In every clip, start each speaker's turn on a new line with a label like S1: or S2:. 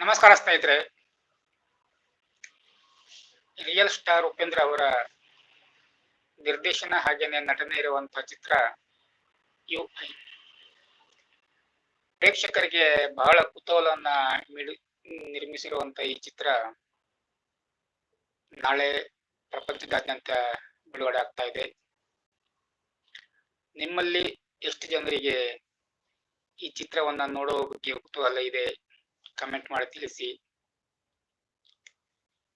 S1: ನಮಸ್ಕಾರ ಸ್ನೇಹಿತರೆ. Real star Upendra ಅವರ ನಿರ್ದೇಶನ ಹಾಗೇನೆ ನಟನೆ ಇರುವಂತಹ ಚಿತ್ರ ಯು ಐ ಪ್ರೇಕ್ಷಕರಿಗೆ ಬಹಳ ಕುತೂಹಲವನ್ನ ನಿರ್ಮಿಸಿರುವಂತ ಈ ಚಿತ್ರ ನಾಳೆ ಪ್ರಪಂಚದಾದ್ಯಂತ ಬಿಡುಗಡೆ ಆಗ್ತಾ ಇದೆ. ನಿಮ್ಮಲ್ಲಿ ಎಷ್ಟು ಜನರಿಗೆ ಈ ಚಿತ್ರವನ್ನ ನೋಡುವ ಬಗ್ಗೆ ಕುತೂಹಲ ಇದೆ? ಕಮೆಂಟ್ ಮಾಡಿ ತಿಳಿಸಿ.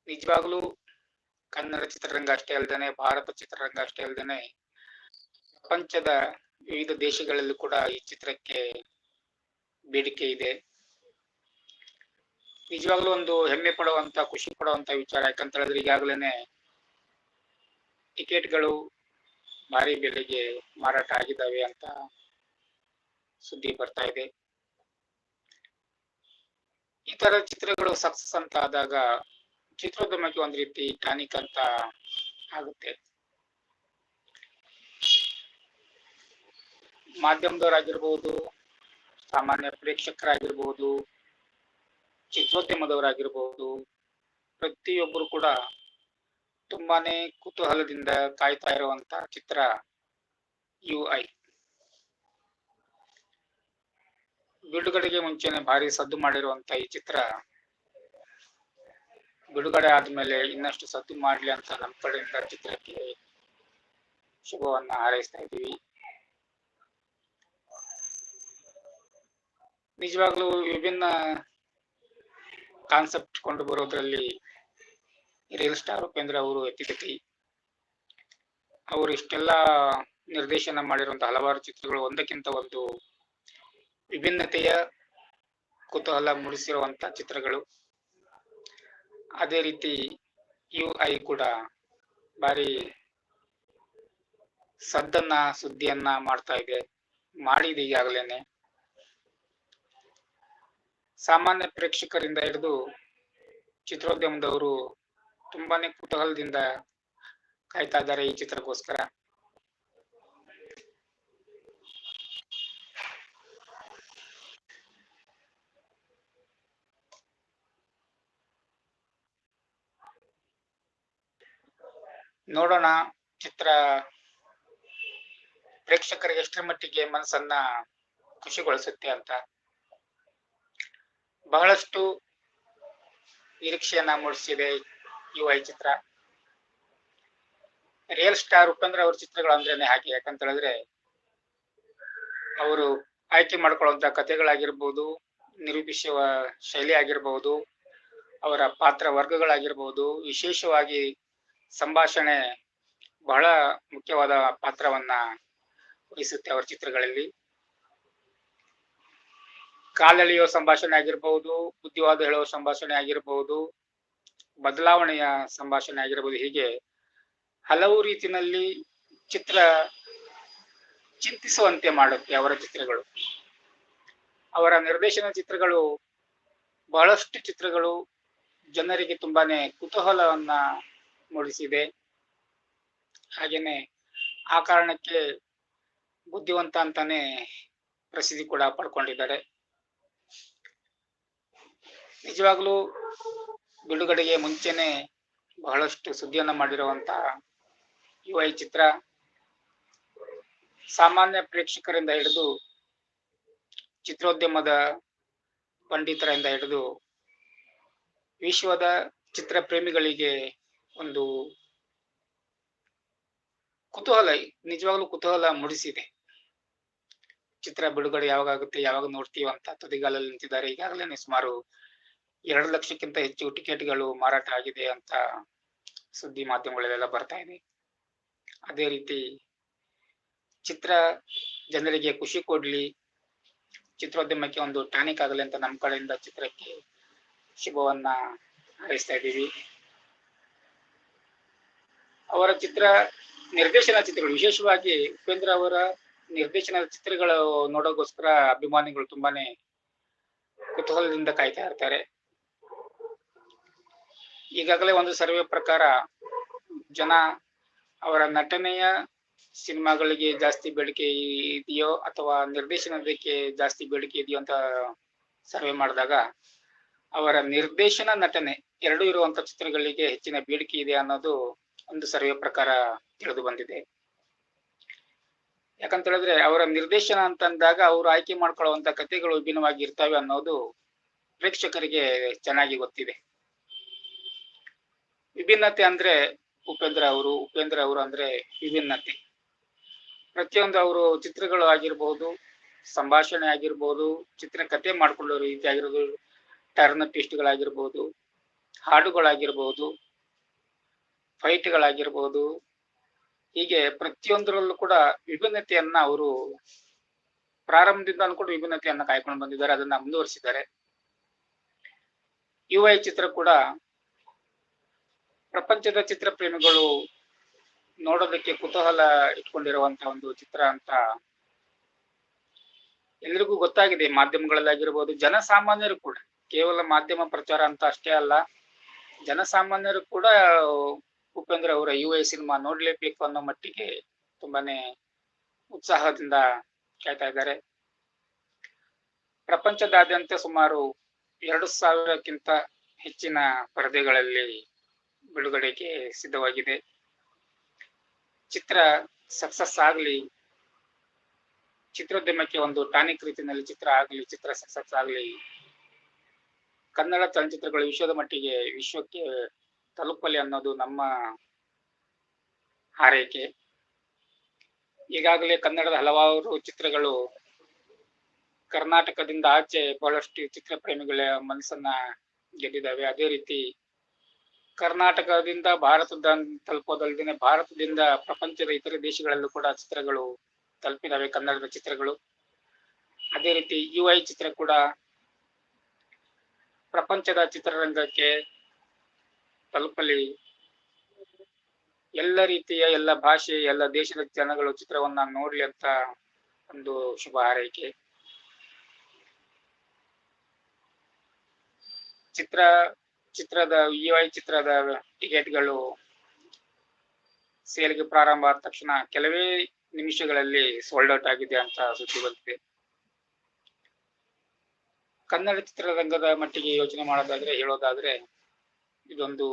S1: ನಿಜವಾಗ್ಲೂ ಕನ್ನಡ ಚಿತ್ರರಂಗ ಅಷ್ಟೇ ಅಲ್ದೇನೆ, ಭಾರತ ಚಿತ್ರರಂಗ ಅಷ್ಟೇ ಅಲ್ದೇನೆ, ಪ್ರಪಂಚದ ವಿವಿಧ ದೇಶಗಳಲ್ಲೂ ಕೂಡ ಈ ಚಿತ್ರಕ್ಕೆ ಬೇಡಿಕೆ ಇದೆ. ನಿಜವಾಗ್ಲೂ ಒಂದು ಹೆಮ್ಮೆ ಪಡುವಂತ, ಖುಷಿ ಪಡುವಂತ ವಿಚಾರ, ಯಾಕಂತ ಹೇಳಿದ್ರೆ ಈಗಾಗಲೇ ಟಿಕೆಟ್ಗಳು ಭಾರಿ ಬೆಲೆಗೆ ಮಾರಾಟ ಆಗಿದ್ದಾವೆ ಅಂತ ಸುದ್ದಿ ಬರ್ತಾ ಇದೆ. ತರ ಚಿತ್ರಗಳು ಸಕ್ಸಸ್ ಅಂತ ಆದಾಗ ಚಿತ್ರೋದ್ಯಮಕ್ಕೆ ಒಂದ್ ರೀತಿ ಟಾನಿಕ್ ಅಂತ ಆಗುತ್ತೆ. ಮಾಧ್ಯಮದವರಾಗಿರ್ಬೋದು, ಸಾಮಾನ್ಯ ಪ್ರೇಕ್ಷಕರಾಗಿರ್ಬೋದು, ಚಿತ್ರೋದ್ಯಮದವರಾಗಿರ್ಬೋದು, ಪ್ರತಿಯೊಬ್ಬರು ಕೂಡ ತುಂಬಾನೇ ಕುತೂಹಲದಿಂದ ಕಾಯ್ತಾ ಇರುವಂತ ಚಿತ್ರ ಯು ಐ ಬಿಡುಗಡೆಗೆ ಮುಂಚೆನೆ ಭಾರಿ ಸದ್ದು ಮಾಡಿರುವಂತ ಈ ಚಿತ್ರ ಬಿಡುಗಡೆ ಆದ್ಮೇಲೆ ಇನ್ನಷ್ಟು ಸದ್ದು ಮಾಡ್ಲಿ ಅಂತ ನಮ್ಮ ಕಡೆಯಿಂದ ಚಿತ್ರಕ್ಕೆ ಶುಭವನ್ನ ಹಾರೈಸ್ತಾ ಇದ್ದೀವಿ. ನಿಜವಾಗ್ಲೂ ವಿಭಿನ್ನ ಕಾನ್ಸೆಪ್ಟ್ ಕೊಂಡು ಬರೋದ್ರಲ್ಲಿ ರಿಯಲ್ ಸ್ಟಾರ್ ಉಪೇಂದ್ರ ಅವರು ಎತ್ತಿಗತಿ ಅವರು ಇಷ್ಟೆಲ್ಲ ನಿರ್ದೇಶನ ಮಾಡಿರುವಂತಹ ಹಲವಾರು ಚಿತ್ರಗಳು ಒಂದಕ್ಕಿಂತ ಒಂದು ವಿಭಿನ್ನತೆಯ ಕುತೂಹಲ ಮೂಡಿಸಿರುವಂತ ಚಿತ್ರಗಳು. ಅದೇ ರೀತಿ ಯು ಐ ಕೂಡ ಬಾರಿ ಸದ್ದನ್ನ ಸುದ್ದಿಯನ್ನ ಮಾಡ್ತಾ ಇದೆ. ಮಾಡಿದೆ ಈಗಾಗಲೇನೆ. ಸಾಮಾನ್ಯ ಪ್ರೇಕ್ಷಕರಿಂದ ಹಿಡಿದು ಚಿತ್ರೋದ್ಯಮದವರು ತುಂಬಾನೇ ಕುತೂಹಲದಿಂದ ಕಾಯ್ತಾ ಇದ್ದಾರೆ ಈ ಚಿತ್ರಕ್ಕೋಸ್ಕರ. ನೋಡೋಣ ಚಿತ್ರ ಪ್ರೇಕ್ಷಕರಿಗೆ ಎಷ್ಟರ ಮಟ್ಟಿಗೆ ಮನಸ್ಸನ್ನ ಖುಷಿಗೊಳಿಸುತ್ತೆ ಅಂತ. ಬಹಳಷ್ಟು ನಿರೀಕ್ಷೆಯನ್ನ ಮೂಡಿಸಿದೆ ಈ ಚಿತ್ರ. ರಿಯಲ್ ಸ್ಟಾರ್ ಉಪೇಂದ್ರ ಅವ್ರ ಚಿತ್ರಗಳು ಅಂದ್ರೇನೆ ಹಾಕಿ ಯಾಕಂತ ಹೇಳಿದ್ರೆ ಅವರು ಆಯ್ಕೆ ಮಾಡ್ಕೊಳ್ಳುವಂತ ಕಥೆಗಳಾಗಿರ್ಬೋದು, ನಿರೂಪಿಸುವ ಶೈಲಿ ಆಗಿರ್ಬಹುದು ಅವರ ಪಾತ್ರ ವರ್ಗಗಳಾಗಿರ್ಬಹುದು ವಿಶೇಷವಾಗಿ ಸಂಭಾಷಣೆ ಬಹಳ ಮುಖ್ಯವಾದ ಪಾತ್ರವನ್ನ ವಹಿಸುತ್ತೆ ಅವರ ಚಿತ್ರಗಳಲ್ಲಿ. ಕಾಲೆಳೆಯುವ ಸಂಭಾಷಣೆ ಆಗಿರ್ಬಹುದು ಬುದ್ಧಿವಾದ ಹೇಳುವ ಸಂಭಾಷಣೆ ಆಗಿರಬಹುದು ಬದಲಾವಣೆಯ ಸಂಭಾಷಣೆ ಆಗಿರಬಹುದು ಹೀಗೆ ಹಲವು ರೀತಿಯಲ್ಲಿ ಚಿತ್ರ ಚಿಂತಿಸುವಂತೆ ಮಾಡುತ್ತೆ ಅವರ ಚಿತ್ರಗಳು. ಅವರ ನಿರ್ದೇಶನ ಚಿತ್ರಗಳು ಬಹಳಷ್ಟು ಚಿತ್ರಗಳು ಜನರಿಗೆ ತುಂಬಾನೇ ಕುತೂಹಲವನ್ನ ಮೂಡಿಸಿದೆ. ಹಾಗೇನೆ ಆ ಕಾರಣಕ್ಕೆ ಬುದ್ಧಿವಂತ ಅಂತಾನೆ ಪ್ರಸಿದ್ಧಿ ಕೂಡ ಪಡ್ಕೊಂಡಿದ್ದಾರೆ. ನಿಜವಾಗ್ಲೂ ಬಿಡುಗಡೆಗೆ ಮುಂಚೆನೆ ಬಹಳಷ್ಟು ಸುದ್ದಿಯನ್ನ ಮಾಡಿರುವಂತ ಯುವ ಐ ಚಿತ್ರ ಸಾಮಾನ್ಯ ಪ್ರೇಕ್ಷಕರಿಂದ ಹಿಡಿದು ಚಿತ್ರೋದ್ಯಮದ ಪಂಡಿತರಿಂದ ಹಿಡಿದು ವಿಶ್ವದ ಚಿತ್ರ ಪ್ರೇಮಿಗಳಿಗೆ ಒಂದು ಕುತೂಹಲ, ನಿಜವಾಗ್ಲೂ ಕುತೂಹಲ ಮೂಡಿಸಿದೆ. ಚಿತ್ರ ಬಿಡುಗಡೆ ಯಾವಾಗ ಆಗುತ್ತೆ, ಯಾವಾಗ ನೋಡ್ತೀವಿ ಅಂತ ತುದಿಗಾಲಲ್ಲಿ ನಿಂತಿದ್ದಾರೆ. ಈಗಾಗಲೇ ಸುಮಾರು ಎರಡು ಲಕ್ಷಕ್ಕಿಂತ ಹೆಚ್ಚು ಟಿಕೆಟ್ಗಳು ಮಾರಾಟ ಆಗಿದೆ ಅಂತ ಸುದ್ದಿ ಮಾಧ್ಯಮಗಳಲ್ಲೆಲ್ಲ ಬರ್ತಾ ಇದೆ. ಅದೇ ರೀತಿ ಚಿತ್ರ ಜನರಿಗೆ ಖುಷಿ ಕೊಡ್ಲಿ, ಚಿತ್ರೋದ್ಯಮಕ್ಕೆ ಒಂದು ಟಾನಿಕ್ ಆಗಲಿ ಅಂತ ನಮ್ಮ ಕಡೆಯಿಂದ ಚಿತ್ರಕ್ಕೆ ಶುಭವನ್ನ ಹಾರೈಸ್ತಾ ಇದ್ದೀವಿ. ಅವರ ಚಿತ್ರ ನಿರ್ದೇಶನ ಚಿತ್ರಗಳು, ವಿಶೇಷವಾಗಿ ಉಪೇಂದ್ರ ಅವರ ನಿರ್ದೇಶನದ ಚಿತ್ರಗಳು ನೋಡೋಗೋಸ್ಕರ ಅಭಿಮಾನಿಗಳು ತುಂಬಾನೇ ಕುತೂಹಲದಿಂದ ಕಾಯ್ತಾ ಇರ್ತಾರೆ. ಈಗಾಗಲೇ ಒಂದು ಸರ್ವೆ ಪ್ರಕಾರ ಜನ ಅವರ ನಟನೆಯ ಸಿನಿಮಾಗಳಿಗೆ ಜಾಸ್ತಿ ಬೇಡಿಕೆ ಇದೆಯೋ ಅಥವಾ ನಿರ್ದೇಶನದಕ್ಕೆ ಜಾಸ್ತಿ ಬೇಡಿಕೆ ಇದೆಯೋ ಅಂತ ಸರ್ವೆ ಮಾಡಿದಾಗ ಅವರ ನಿರ್ದೇಶನ ನಟನೆ ಎರಡೂ ಇರುವಂತ ಚಿತ್ರಗಳಿಗೆ ಹೆಚ್ಚಿನ ಬೇಡಿಕೆ ಇದೆ ಅನ್ನೋದು ಒಂದು ಸರ್ವೆ ಪ್ರಕಾರ ತಿಳಿದು ಬಂದಿದೆ. ಯಾಕಂತ ಹೇಳಿದ್ರೆ ಅವರ ನಿರ್ದೇಶನ ಅಂತಂದಾಗ ಅವರು ಆಯ್ಕೆ ಮಾಡ್ಕೊಳ್ಳುವಂತ ಕಥೆಗಳು ವಿಭಿನ್ನವಾಗಿ ಇರ್ತವೆ ಅನ್ನೋದು ಪ್ರೇಕ್ಷಕರಿಗೆ ಚೆನ್ನಾಗಿ ಗೊತ್ತಿದೆ. ವಿಭಿನ್ನತೆ ಅಂದ್ರೆ ಉಪೇಂದ್ರ ಅವರು ಉಪೇಂದ್ರ ಅವರು ಅಂದ್ರೆ ವಿಭಿನ್ನತೆ. ಪ್ರತಿಯೊಂದು ಅವರು ಚಿತ್ರಗಳು ಆಗಿರ್ಬಹುದು ಸಂಭಾಷಣೆ ಆಗಿರ್ಬೋದು, ಚಿತ್ರ ಕತೆ ಮಾಡ್ಕೊಳ್ಳೋ ರೀತಿ ಆಗಿರ್ಬೋದು ಟರ್ನ್ ಟ್ವಿಸ್ಟ್ಗಳಾಗಿರ್ಬೋದು ಹಾಡುಗಳಾಗಿರ್ಬೋದು ಫೈಟ್ಗಳಾಗಿರ್ಬೋದು ಹೀಗೆ ಪ್ರತಿಯೊಂದರಲ್ಲೂ ಕೂಡ ವಿಭಿನ್ನತೆಯನ್ನ ಅವರು ಪ್ರಾರಂಭದಿಂದ ಕೂಡ ವಿಭಿನ್ನತೆಯನ್ನ ಕಾಯ್ಕೊಂಡು ಬಂದಿದ್ದಾರೆ, ಅದನ್ನ ಮುಂದುವರಿಸಿದ್ದಾರೆ. ಯುವ ಚಿತ್ರ ಕೂಡ ಪ್ರಪಂಚದ ಚಿತ್ರ ಪ್ರೇಮಿಗಳು ನೋಡೋದಕ್ಕೆ ಕುತೂಹಲ ಇಟ್ಕೊಂಡಿರುವಂತಹ ಒಂದು ಚಿತ್ರ ಅಂತ ಎಲ್ರಿಗೂ ಗೊತ್ತಾಗಿದೆ. ಮಾಧ್ಯಮಗಳಲ್ಲಾಗಿರ್ಬೋದು, ಜನಸಾಮಾನ್ಯರು ಕೂಡ, ಕೇವಲ ಮಾಧ್ಯಮ ಪ್ರಚಾರ ಅಂತ ಅಷ್ಟೇ ಅಲ್ಲ, ಜನಸಾಮಾನ್ಯರು ಕೂಡ ಉಪೇಂದ್ರ ಅವರ ಯು ಐ ಸಿನಿಮಾ ನೋಡ್ಲೇಬೇಕು ಅನ್ನೋ ಮಟ್ಟಿಗೆ ತುಂಬಾನೇ ಉತ್ಸಾಹದಿಂದ ಕಾಯ್ತಾ ಇದ್ದಾರೆ. ಪ್ರಪಂಚದಾದ್ಯಂತ ಸುಮಾರು ಎರಡು ಸಾವಿರಕ್ಕಿಂತ ಹೆಚ್ಚಿನ ಪರದೆಗಳಲ್ಲಿ ಬಿಡುಗಡೆಗೆ ಸಿದ್ಧವಾಗಿದೆ. ಚಿತ್ರ ಸಕ್ಸಸ್ ಆಗ್ಲಿ, ಚಿತ್ರೋದ್ಯಮಕ್ಕೆ ಒಂದು ಟಾನಿಕ್ ರೀತಿಯಲ್ಲಿ ಚಿತ್ರ ಆಗ್ಲಿ, ಚಿತ್ರ ಸಕ್ಸಸ್ ಆಗ್ಲಿ, ಕನ್ನಡ ಚಲನಚಿತ್ರಗಳು ವಿಶ್ವದ ಮಟ್ಟಿಗೆ ವಿಶ್ವಕ್ಕೆ ತಲುಪಲಿ ಅನ್ನೋದು ನಮ್ಮ ಹಾರೈಕೆ. ಈಗಾಗಲೇ ಕನ್ನಡದ ಹಲವಾರು ಚಿತ್ರಗಳು ಕರ್ನಾಟಕದಿಂದ ಆಚೆ ಬಹಳಷ್ಟು ಚಿತ್ರ ಪ್ರೇಮಿಗಳ ಮನಸ್ಸನ್ನ ಗೆದ್ದಿದ್ದಾವೆ. ಅದೇ ರೀತಿ ಕರ್ನಾಟಕದಿಂದ ಭಾರತದ ತಲುಪೋದಲ್ದೇನೆ ಭಾರತದಿಂದ ಪ್ರಪಂಚದ ಇತರ ದೇಶಗಳಲ್ಲೂ ಕೂಡ ಚಿತ್ರಗಳು ತಲುಪಿದಾವೆ ಕನ್ನಡದ ಚಿತ್ರಗಳು. ಅದೇ ರೀತಿ ಯು ಐ ಚಿತ್ರ ಕೂಡ ಪ್ರಪಂಚದ ಚಿತ್ರರಂಗಕ್ಕೆ ತಲುಪಲಿ. ಎಲ್ಲ ರೀತಿಯ, ಎಲ್ಲ ಭಾಷೆ, ಎಲ್ಲ ದೇಶದ ಜನಗಳು ಚಿತ್ರವನ್ನ ನೋಡ್ಲಿ ಅಂತ ಒಂದು ಶುಭ ಹಾರೈಕೆ. ಚಿತ್ರ, ಚಿತ್ರದ ವಿಐ ಐ ಚಿತ್ರದ ಟಿಕೆಟ್ಗಳು ಸೇಲ್ಗೆ ಪ್ರಾರಂಭ ಆದ ತಕ್ಷಣ ಕೆಲವೇ ನಿಮಿಷಗಳಲ್ಲಿ ಸೋಲ್ಡ್ ಔಟ್ ಆಗಿದೆ ಅಂತ ಸುದ್ದಿ ಬಂದಿದೆ. ಕನ್ನಡ ಚಿತ್ರರಂಗದ ಮಟ್ಟಿಗೆ ಯೋಚನೆ ಮಾಡೋದಾದ್ರೆ, ಹೇಳೋದಾದ್ರೆ ಇದೊಂದು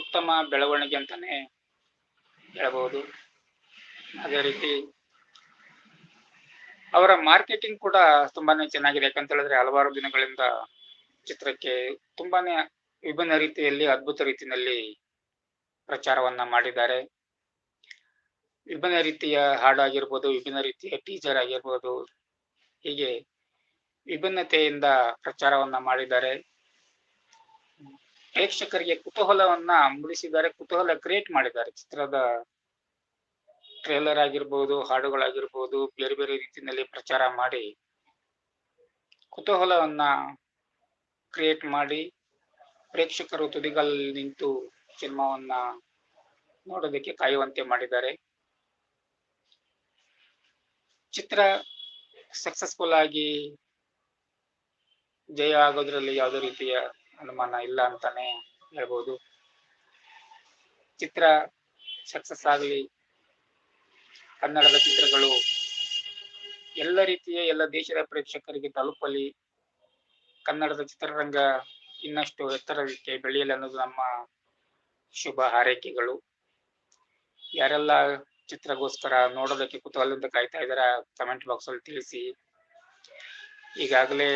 S1: ಉತ್ತಮ ಬೆಳವಣಿಗೆ ಅಂತಾನೆ ಹೇಳಬಹುದು ಅದೇ ರೀತಿ ಅವರ ಮಾರ್ಕೆಟಿಂಗ್ ಕೂಡ ತುಂಬಾನೇ ಚೆನ್ನಾಗಿದೆ. ಯಾಕಂತ ಹೇಳಿದ್ರೆ ಹಲವಾರು ದಿನಗಳಿಂದ ಚಿತ್ರಕ್ಕೆ ತುಂಬಾನೇ ವಿಭಿನ್ನ ರೀತಿಯಲ್ಲಿ, ಅದ್ಭುತ ರೀತಿಯಲ್ಲಿ ಪ್ರಚಾರವನ್ನ ಮಾಡಿದ್ದಾರೆ. ವಿಭಿನ್ನ ರೀತಿಯ ಹಾಡು ಆಗಿರ್ಬೋದು, ವಿಭಿನ್ನ ರೀತಿಯ ಟೀಚರ್ ಆಗಿರ್ಬೋದು, ಹೀಗೆ ವಿಭಿನ್ನತೆಯಿಂದ ಪ್ರಚಾರವನ್ನ ಮಾಡಿದ್ದಾರೆ. ಪ್ರೇಕ್ಷಕರಿಗೆ ಕುತೂಹಲವನ್ನ ಮೂಡಿಸಿದ್ದಾರೆ, ಕುತೂಹಲ ಕ್ರಿಯೇಟ್ ಮಾಡಿದ್ದಾರೆ. ಚಿತ್ರದ ಟ್ರೇಲರ್ ಆಗಿರ್ಬೋದು, ಹಾಡುಗಳಾಗಿರ್ಬೋದು, ಬೇರೆ ಬೇರೆ ರೀತಿಯಲ್ಲಿ ಪ್ರಚಾರ ಮಾಡಿ ಕುತೂಹಲವನ್ನ ಕ್ರಿಯೇಟ್ ಮಾಡಿ ಪ್ರೇಕ್ಷಕರು ತುದಿಗಲ್ಲಿ ನಿಂತು ಸಿನಿಮಾವನ್ನ ನೋಡೋದಕ್ಕೆ ಕಾಯುವಂತೆ ಮಾಡಿದ್ದಾರೆ. ಚಿತ್ರ ಸಕ್ಸಸ್ಫುಲ್ ಆಗಿ ಜಯ ಆಗೋದ್ರಲ್ಲಿ ಯಾವುದೇ ರೀತಿಯ ಅನುಮಾನ ಇಲ್ಲ ಅಂತಾನೆ ಹೇಳ್ಬೋದು. ಚಿತ್ರ ಸಕ್ಸಸ್ ಆಗಲಿ, ಕನ್ನಡದ ಚಿತ್ರಗಳು ಎಲ್ಲ ರೀತಿಯ ಎಲ್ಲ ದೇಶದ ಪ್ರೇಕ್ಷಕರಿಗೆ ತಲುಪಲಿ, ಕನ್ನಡದ ಚಿತ್ರರಂಗ ಇನ್ನಷ್ಟು ಎತ್ತರಕ್ಕೆ ಬೆಳೆಯಲಿ ಅನ್ನೋದು ನಮ್ಮ ಶುಭ ಹಾರೈಕೆಗಳು. ಯಾರೆಲ್ಲ ಚಿತ್ರಗೋಸ್ಕರ ನೋಡೋದಕ್ಕೆ ಕುತೂಹಲದಿಂದ ಕಾಯ್ತಾ ಇದಾರ ಕಮೆಂಟ್ ಬಾಕ್ಸ್ ಅಲ್ಲಿ ತಿಳಿಸಿ. ಈಗಾಗಲೇ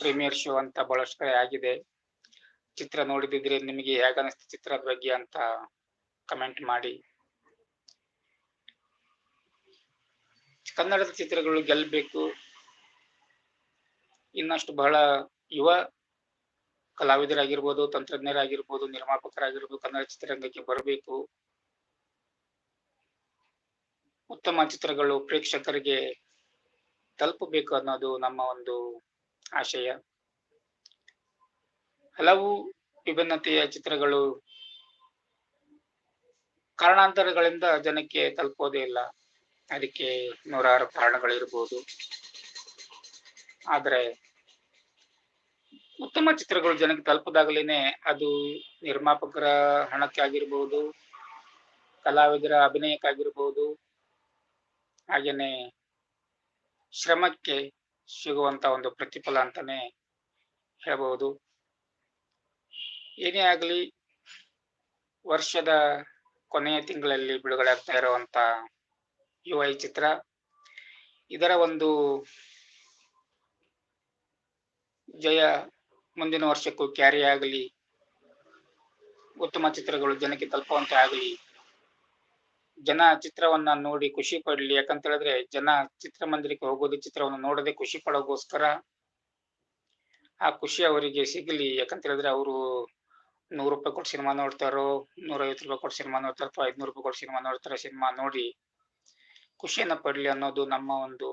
S1: ಪ್ರೀಮಿಯರ್ ಶೋ ಅಂತ ಬಹಳಷ್ಟು ಆಗಿದೆ. ಚಿತ್ರ ನೋಡಿದಿದ್ರೆ ನಿಮಗೆ ಹೇಗನಿಸ್ತು ಚಿತ್ರದ ಬಗ್ಗೆ ಅಂತ ಕಮೆಂಟ್ ಮಾಡಿ. ಕನ್ನಡದ ಚಿತ್ರಗಳು ಗೆಲ್ಲಬೇಕು ಇನ್ನಷ್ಟು ಬಹಳ ಯುವ ಕಲಾವಿದರಾಗಿರ್ಬೋದು, ತಂತ್ರಜ್ಞರಾಗಿರ್ಬೋದು, ನಿರ್ಮಾಪಕರಾಗಿರ್ಬೋದು ಕನ್ನಡ ಚಿತ್ರರಂಗಕ್ಕೆ ಬರಬೇಕು. ಉತ್ತಮ ಚಿತ್ರಗಳು ಪ್ರೇಕ್ಷಕರಿಗೆ ತಲುಪಬೇಕು ಅನ್ನೋದು ನಮ್ಮ ಒಂದು ಆಶಯ. ಹಲವು ವಿಭಿನ್ನತೆಯ ಚಿತ್ರಗಳು ಕಾರಣಾಂತರಗಳಿಂದ ಜನಕ್ಕೆ ತಲುಪೋದೇ ಇಲ್ಲ. ಅದಕ್ಕೆ ನೂರಾರು ಕಾರಣಗಳಿರ್ಬೋದು. ಆದ್ರೆ ಉತ್ತಮ ಚಿತ್ರಗಳು ಜನಕ್ಕೆ ತಲುಪದಾಗಲೇನೆ ಅದು ನಿರ್ಮಾಪಕರ ಹಣಕ್ಕೆ ಆಗಿರ್ಬೋದು ಕಲಾವಿದರ ಅಭಿನಯಕ್ಕಾಗಿರ್ಬೋದು. ಹಾಗೇನೆ ಶ್ರಮಕ್ಕೆ ಸಿಗುವಂತ ಒಂದು ಪ್ರತಿಫಲ ಅಂತಾನೆ ಹೇಳ್ಬಹುದು ಏನೇ ಆಗಲಿ ವರ್ಷದ ಕೊನೆಯ ತಿಂಗಳಲ್ಲಿ ಬಿಡುಗಡೆ ಆಗ್ತಾ ಇರುವಂತ ಯುವ ಈ ಚಿತ್ರ. ಇದರ ಒಂದು ಜಯ ಮುಂದಿನ ವರ್ಷಕ್ಕೂ ಕ್ಯಾರಿ ಆಗಲಿ, ಉತ್ತಮ ಚಿತ್ರಗಳು ಜನಕ್ಕೆ ತಲುಪುವಂತೆ ಆಗಲಿ, ಜನ ಚಿತ್ರವನ್ನ ನೋಡಿ ಖುಷಿ ಪಡಲಿ. ಯಾಕಂತ ಹೇಳಿದ್ರೆ ಜನ ಚಿತ್ರಮಂದಿರಕ್ಕೆ ಹೋಗೋದು, ಚಿತ್ರವನ್ನು ನೋಡದೆ ಖುಷಿ ಪಡೋಗೋಸ್ಕರ ಆ ಖುಷಿ ಅವರಿಗೆ ಸಿಗಲಿ. ಯಾಕಂತ ಹೇಳಿದ್ರೆ ಅವರು ನೂರು ರೂಪಾಯಿ ಕೊಟ್ಟು ಸಿನಿಮಾ ನೋಡ್ತಾರೋ, ನೂರೈವತ್ತು ರೂಪಾಯಿ ಕೊಟ್ಟು ಸಿನಿಮಾ ನೋಡ್ತಾರೋ, ಅಥವಾ ಐದ್ನೂರು ರೂಪಾಯಿ ಕೊಟ್ಟು ಸಿನಿಮಾ ನೋಡ್ತಾರೋ, ಸಿನಿಮಾ ನೋಡಿ ಖುಷಿಯನ್ನ ಪಡ್ಲಿ ಅನ್ನೋದು ನಮ್ಮ ಒಂದು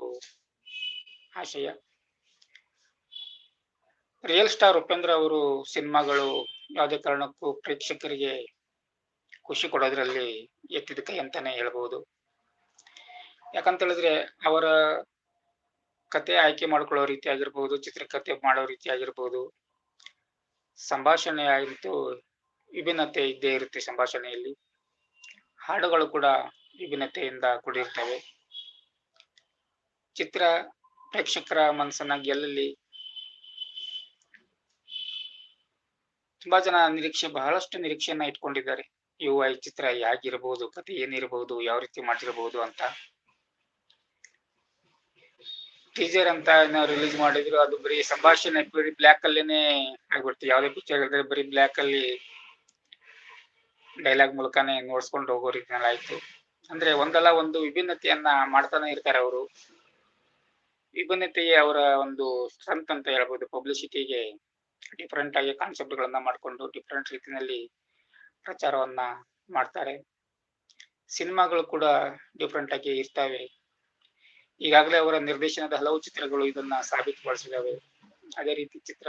S1: ಆಶಯ. ರಿಯಲ್ ಸ್ಟಾರ್ ಉಪೇಂದ್ರ ಅವರು ಸಿನಿಮಾಗಳು ಯಾವುದೇ ಕಾರಣಕ್ಕೂ ಪ್ರೇಕ್ಷಕರಿಗೆ ಖುಷಿ ಕೊಡೋದ್ರಲ್ಲಿ ಎತ್ತಿದ ಕೈ ಅಂತಾನೆ ಹೇಳ್ಬಹುದು ಯಾಕಂತ ಹೇಳಿದ್ರೆ ಅವರ ಕತೆ ಆಯ್ಕೆ ಮಾಡ್ಕೊಳ್ಳೋ ರೀತಿ ಆಗಿರ್ಬಹುದು ಚಿತ್ರಕಥೆ ಮಾಡೋ ರೀತಿ ಆಗಿರ್ಬೋದು ಸಂಭಾಷಣೆ ಆಯಿತು ವಿಭಿನ್ನತೆ ಇದ್ದೇ ಇರುತ್ತೆ ಸಂಭಾಷಣೆಯಲ್ಲಿ. ಹಾಡುಗಳು ಕೂಡ ವಿಭಿನ್ನತೆಯಿಂದ ಕೂಡಿರ್ತವೆ. ಚಿತ್ರ ಪ್ರೇಕ್ಷಕರ ಮನಸ್ಸನ್ನ ಗೆಲ್ಲಲಿ ತುಂಬಾ ಜನ ನಿರೀಕ್ಷೆ, ಬಹಳಷ್ಟು ನಿರೀಕ್ಷೆಯನ್ನ ಇಟ್ಕೊಂಡಿದ್ದಾರೆ. ಯುವ ಈ ಚಿತ್ರ ಹೇಗಿರಬಹುದು ಕಥೆ ಏನಿರಬಹುದು ಯಾವ ರೀತಿ ಮಾಡಿರಬಹುದು ಅಂತ. ಟೀಸರ್ ಅಂತ ಏನೋ ರಿಲೀಸ್ ಮಾಡಿದ್ರು, ಅದು ಬರೀ ಸಂಭಾಷಣೆ ಬರೀ ಬ್ಲ್ಯಾಕ್ ಅಲ್ಲೇನೆ ಆಗ್ಬಿಡ್ತು. ಯಾವ್ದೇ ಪಿಕ್ಚರ್ ಹೇಳಿದ್ರೆ ಬರೀ ಬ್ಲ್ಯಾಕ್ ಅಲ್ಲಿ ಡೈಲಾಗ್ ಮೂಲಕನೇ ನೋಡ್ಸ್ಕೊಂಡು ಹೋಗೋ ರೀತಿನಲ್ಲಿ ಆಯ್ತು. ಅಂದ್ರೆ ಒಂದಲ್ಲ ಒಂದು ವಿಭಿನ್ನತೆಯನ್ನ ಮಾಡ್ತಾನೆ ಇರ್ತಾರೆ ಅವರು. ವಿಭಿನ್ನತೆಯೇ ಅವರ ಒಂದು ಸ್ಟ್ರೆಂತ್ ಅಂತ ಹೇಳ್ಬೋದು. ಪಬ್ಲಿಸಿಟಿಗೆ ಡಿಫ್ರೆಂಟ್ ಆಗಿ ಕಾನ್ಸೆಪ್ಟ್ ಗಳನ್ನ ಮಾಡ್ಕೊಂಡು ಡಿಫ್ರೆಂಟ್ ರೀತಿಯಲ್ಲಿ ಪ್ರಚಾರವನ್ನ ಮಾಡ್ತಾರೆ. ಸಿನಿಮಾಗಳು ಕೂಡ ಡಿಫ್ರೆಂಟ್ ಆಗಿ ಇರ್ತವೆ. ಈಗಾಗಲೇ ಅವರ ನಿರ್ದೇಶನದ ಹಲವು ಚಿತ್ರಗಳು ಇದನ್ನ ಸಾಬೀತುಪಡಿಸಿದಾವೆ ಅದೇ ರೀತಿ ಚಿತ್ರ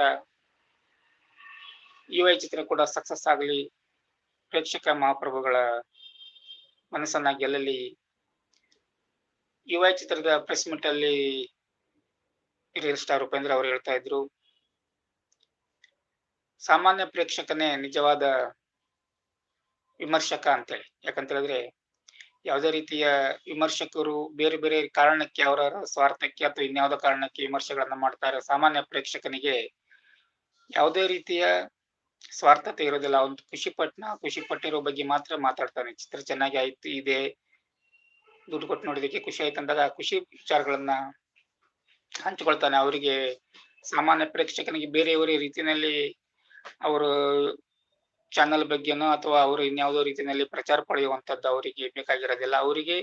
S1: ಯುವ ಚಿತ್ರ ಕೂಡ ಸಕ್ಸಸ್ ಆಗಲಿ, ಪ್ರೇಕ್ಷಕ ಮಹಾಪ್ರಭುಗಳ ಮನಸ್ಸನ್ನ ಗೆಲ್ಲಲಿ. ಯುವ ಚಿತ್ರದ ಪ್ರೆಸ್ ಮೀಟ್ ಅಲ್ಲಿ ಸ್ಟಾರ್ ಉಪೇಂದ್ರ ಅವರು ಹೇಳ್ತಾ ಇದ್ರು, ಸಾಮಾನ್ಯ ಪ್ರೇಕ್ಷಕನೇ ನಿಜವಾದ ವಿಮರ್ಶಕ ಅಂತೇಳಿ. ಯಾಕಂತ ಹೇಳಿದ್ರೆ ಯಾವುದೇ ರೀತಿಯ ವಿಮರ್ಶಕರು ಬೇರೆ ಬೇರೆ ಕಾರಣಕ್ಕೆ ಅವರ ಸ್ವಾರ್ಥಕ್ಕೆ ಅಥವಾ ಇನ್ಯಾವುದೋ ಕಾರಣಕ್ಕೆ ವಿಮರ್ಶೆಗಳನ್ನ ಮಾಡ್ತಾರೆ. ಸಾಮಾನ್ಯ ಪ್ರೇಕ್ಷಕನಿಗೆ ಯಾವುದೇ ರೀತಿಯ ಸ್ವಾರ್ಥತೆ ಇರೋದಿಲ್ಲ. ಒಂದು ಖುಷಿ ಪಟ್ನ ಖುಷಿ ಪಟ್ಟಿರೋ ಬಗ್ಗೆ ಮಾತ್ರ ಮಾತಾಡ್ತಾನೆ. ಚಿತ್ರ ಚೆನ್ನಾಗಿ ಆಯ್ತು, ಇದೆ. ದುಡ್ಡು ಕೊಟ್ಟು ನೋಡಿದಕ್ಕೆ ಖುಷಿ ಆಯ್ತು ಅಂದಾಗ ಖುಷಿ ವಿಚಾರಗಳನ್ನ ಹಂಚಿಕೊಳ್ತಾನೆ. ಅವರಿಗೆ ಸಾಮಾನ್ಯ ಪ್ರೇಕ್ಷಕನಿಗೆ ಬೇರೆಯವರೇ ರೀತಿಯಲ್ಲಿ ಅವರು ಚಾನಲ್ ಬಗ್ಗೆನೋ ಅಥವಾ ಅವರು ಇನ್ಯಾವುದೋ ರೀತಿಯಲ್ಲಿ ಪ್ರಚಾರ ಪಡೆಯುವಂತದ್ದು ಅವರಿಗೆ ಬೇಕಾಗಿರೋದಿಲ್ಲ. ಅವರಿಗೆ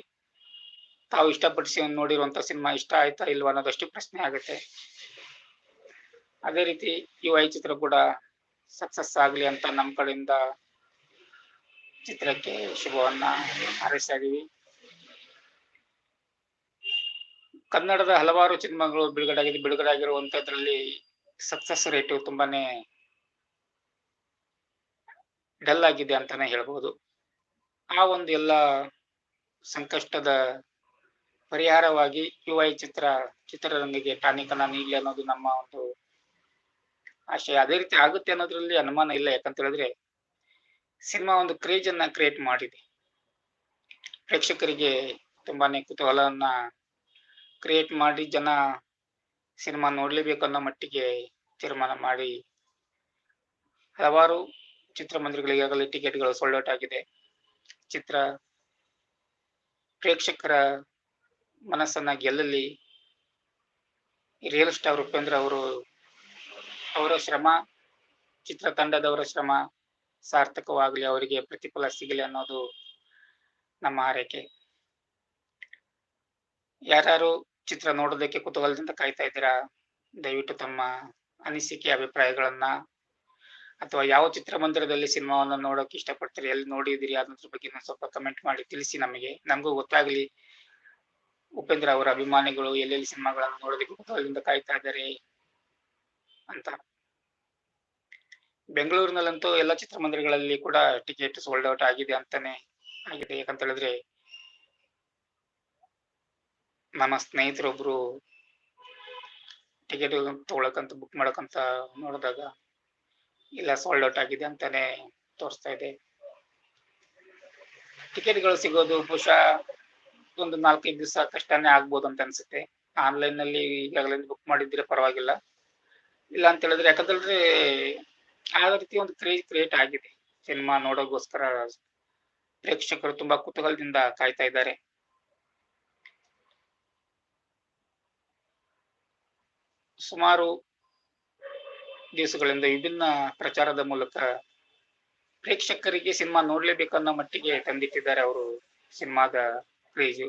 S1: ತಾವು ಇಷ್ಟಪಡಿಸಿ ನೋಡಿರುವಂತ ಸಿನಿಮಾ ಇಷ್ಟ ಆಯ್ತಾ ಇಲ್ವಾ ಅನ್ನೋದಷ್ಟು ಪ್ರಶ್ನೆ ಆಗುತ್ತೆ. ಅದೇ ರೀತಿ ಈ ವೈ ಚಿತ್ರ ಕೂಡ ಸಕ್ಸಸ್ ಆಗ್ಲಿ ಅಂತ ನಮ್ಮ ಕಡೆಯಿಂದ ಚಿತ್ರಕ್ಕೆ ಶುಭವನ್ನ ಹಾರೈಸ್ತಾ ಇದೀವಿ. ಕನ್ನಡದ ಹಲವಾರು ಸಿನಿಮಾಗಳು ಬಿಡುಗಡೆ ಆಗಿದೆ ಬಿಡುಗಡೆ ಆಗಿರುವಂತದ್ರಲ್ಲಿ ಸಕ್ಸಸ್ ರೇಟು ತುಂಬಾನೇ ಡಲ್ ಆಗಿದೆ ಅಂತಾನೆ ಹೇಳ್ಬೋದು. ಆ ಒಂದು ಎಲ್ಲ ಸಂಕಷ್ಟದ ಪರಿಹಾರವಾಗಿ ಯು ಐ ಚಿತ್ರ ಚಿತ್ರರಂಗಕ್ಕೆ ಟಾನಿಕನ ನೀಡಲಿ ಅನ್ನೋದು ನಮ್ಮ ಒಂದು ಆಶಯ. ಅದೇ ರೀತಿ ಆಗುತ್ತೆ ಅನ್ನೋದ್ರಲ್ಲಿ ಅನುಮಾನ ಇಲ್ಲ. ಯಾಕಂತ ಹೇಳಿದ್ರೆ ಸಿನಿಮಾ ಒಂದು ಕ್ರೇಜ್ ಅನ್ನ ಕ್ರಿಯೇಟ್ ಮಾಡಿದೆ. ಪ್ರೇಕ್ಷಕರಿಗೆ ತುಂಬಾನೇ ಕುತೂಹಲವನ್ನ ಕ್ರಿಯೇಟ್ ಮಾಡಿ ಜನ ಸಿನಿಮಾ ನೋಡ್ಲೇಬೇಕು ಅನ್ನೋ ಮಟ್ಟಿಗೆ ತೀರ್ಮಾನ ಮಾಡಿ ಹಲವಾರು ಚಿತ್ರಮಂದಿರಗಳಿಗೆ ಈಗಾಗಲೇ ಟಿಕೆಟ್ಗಳು ಸೋಲ್ಡ್ ಔಟ್ ಆಗಿದೆ. ಚಿತ್ರ ಪ್ರೇಕ್ಷಕರ ಮನಸ್ಸನ್ನ ಗೆಲ್ಲಲಿ ರಿಯಲ್ ಸ್ಟಾರ್ ಉಪೇಂದ್ರ ಅವರು ಅವರ ಶ್ರಮ, ಚಿತ್ರ ತಂಡದವರ ಶ್ರಮ ಸಾರ್ಥಕವಾಗಲಿ ಅವರಿಗೆ ಪ್ರತಿಫಲ ಸಿಗಲಿ ಅನ್ನೋದು ನಮ್ಮ ಆರೈಕೆ ಯಾರ್ಯಾರು ಚಿತ್ರ ನೋಡೋದಕ್ಕೆ ಕುತೂಹಲದಿಂದ ಕಾಯ್ತಾ ಇದ್ದೀರಾ? ದಯವಿಟ್ಟು ತಮ್ಮ ಅನಿಸಿಕೆ, ಅಭಿಪ್ರಾಯಗಳನ್ನ ಅಥವಾ ಯಾವ ಚಿತ್ರಮಂದಿರದಲ್ಲಿ ಸಿನಿಮಾವನ್ನ ನೋಡೋಕೆ ಇಷ್ಟಪಡ್ತೀರಿ, ಎಲ್ಲಿ ನೋಡಿದಿರಿ ಅನ್ನೋದ್ರ ಬಗ್ಗೆ ಸ್ವಲ್ಪ ಕಮೆಂಟ್ ಮಾಡಿ ತಿಳಿಸಿ ನಮಗೆ. ನಮಗೂ ಗೊತ್ತಾಗ್ಲಿ. ಉಪೇಂದ್ರ ಅವರ ಅಭಿಮಾನಿಗಳು ಎಲ್ಲೆಲ್ಲಿ ಸಿನಿಮಾಗಳನ್ನು ನೋಡೋದಕ್ಕೆ ಕುತೂಹಲದಿಂದ ಕಾಯ್ತಾ ಇದ್ದಾರೆ ಅಂತ. ಬೆಂಗಳೂರಿನಲ್ಲಂತೂ ಎಲ್ಲ ಚಿತ್ರಮಂದಿರಗಳಲ್ಲಿ ಕೂಡ ಟಿಕೆಟ್ ಸೋಲ್ಡ್ ಔಟ್ ಆಗಿದೆ ಅಂತಾನೆ ಆಗಿದೆ. ಯಾಕಂತ ಹೇಳಿದ್ರೆ ನಮ್ಮ ಸ್ನೇಹಿತರೊಬ್ರು ಟಿಕೆಟ್ ತಗೊಳಕಂತ ಬುಕ್ ಮಾಡಕಂತ ನೋಡಿದಾಗ ಇಲ್ಲ ಸೋಲ್ಡ್ ಔಟ್ ಆಗಿದೆ ಅಂತಾನೆ ತೋರಿಸ್ತಾ ಇದೆ. ಟಿಕೆಟ್ಗಳು ಸಿಗೋದು ಬಹುಶಃ ಒಂದು ನಾಲ್ಕೈದು ದಿವಸ ಕಷ್ಟನೇ ಆಗ್ಬೋದು ಅಂತ ಅನ್ಸುತ್ತೆ. ಆನ್ಲೈನ್ನಲ್ಲಿ ಈಗಾಗಲೇ ಬುಕ್ ಮಾಡಿದ್ರೆ ಪರವಾಗಿಲ್ಲ. ಇಲ್ಲ ಅಂತ ಹೇಳಿದ್ರೆ ಯಾಕಂದ್ರೆ ಆ ರೀತಿ ಒಂದು ಕ್ರೇಜ್ ಕ್ರಿಯೇಟ್ ಆಗಿದೆ. ಸಿನಿಮಾ ನೋಡೋಗೋಸ್ಕರ ಪ್ರೇಕ್ಷಕರು ತುಂಬಾ ಕುತೂಹಲದಿಂದ ಕಾಯ್ತಾ ಇದ್ದಾರೆ. ಸುಮಾರು ದಿವಸಗಳಿಂದ ವಿಭಿನ್ನ ಪ್ರಚಾರದ ಮೂಲಕ ಪ್ರೇಕ್ಷಕರಿಗೆ ಸಿನಿಮಾ ನೋಡ್ಲೇಬೇಕನ್ನೋ ಮಟ್ಟಿಗೆ ತಂದಿಟ್ಟಿದ್ದಾರೆ ಅವರು ಸಿನಿಮಾದ ಕ್ರೇಜು.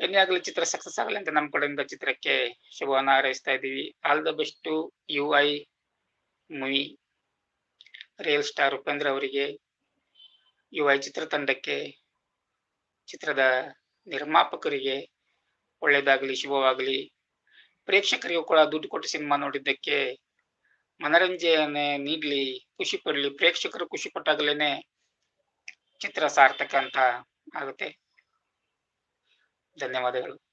S1: ಏನೇ ಆಗಲಿ ಚಿತ್ರ ಸಕ್ಸಸ್ ಆಗಲಿ ಅಂತ ನಮ್ಮ ಕಡೆಯಿಂದ ಚಿತ್ರಕ್ಕೆ ಶುಭವನ್ನ ಹಾರೈಸ್ತಾ ಇದ್ದೀವಿ. All the best U I movie real star Upendra ಅವರಿಗೆ. ಯು ಐ ಚಿತ್ರತಂಡಕ್ಕೆ, ಚಿತ್ರದ ನಿರ್ಮಾಪಕರಿಗೆ ಒಳ್ಳೇದಾಗಲಿ, ಶುಭವಾಗಲಿ. ಪ್ರೇಕ್ಷಕರಿಗೂ ಕೂಡ ದುಡ್ಡು ಕೊಟ್ಟು ಸಿನಿಮಾ ನೋಡಿದ್ದಕ್ಕೆ ಮನರಂಜನೆ ನೀಡ್ಲಿ, ಖುಷಿ ಪಡ್ಲಿ, ಪ್ರೇಕ್ಷಕರು ಖುಷಿ ಪಟ್ಟಾಗಲೇನೆ ಚಿತ್ರ ಸಾರ್ಥಕ ಅಂತ ಆಗುತ್ತೆ. ಧನ್ಯವಾದಗಳು.